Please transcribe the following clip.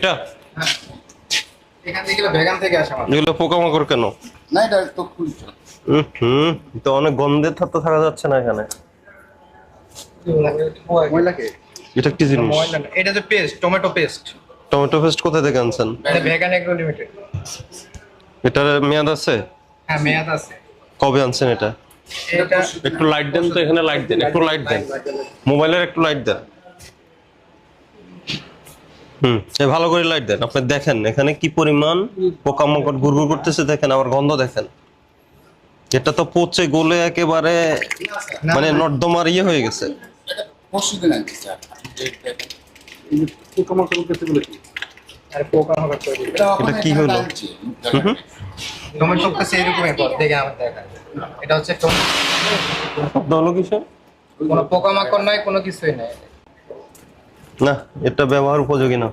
এটা? এখান থেকে ভেগান থেকে আসে আমার। এগুলো পোকামাকড় কেন? না এটা তো খুলছে। হুম তো অনেক গন্ধের থাকতে থাকা যাচ্ছে না এখানে। ময়লাকে এটা কি জিনিস? ময়লা না, এটা যে paste tomato paste tomato paste কোথায় থেকে আনছেন? এটা ভেগান এগ্রো লিমিটেড এটার মেয়াদ আছে? হ্যাঁ মেয়াদ আছে। কবে আনছেন এটা? এটা একটু লাইট দেন তো এখানে লাইট দেন একটু লাইট দেন। মোবাইলের একটু লাইট দেন। হুম। ভালো করে লাইট দেন। আপনি দেখেন এখানে কি পরিমাণ পোকামাকড় গুড়গুড় করতেছে দেখেন আবার গন্ধ দেখেন। এটা তো পচে গলে একেবারে মানে নর্দমার ইয়ে হয়ে গেছে। এটা তৈরি এটা কি হলো? টমেটো পেস্ট এরকমই পর দেখে আমার দেখা। এটা হচ্ছে টমেটো হলো কিসের? কোনো পোকা মাকড় কোনো কিছুই নাই। না এটা ব্যবহার উপযোগী না।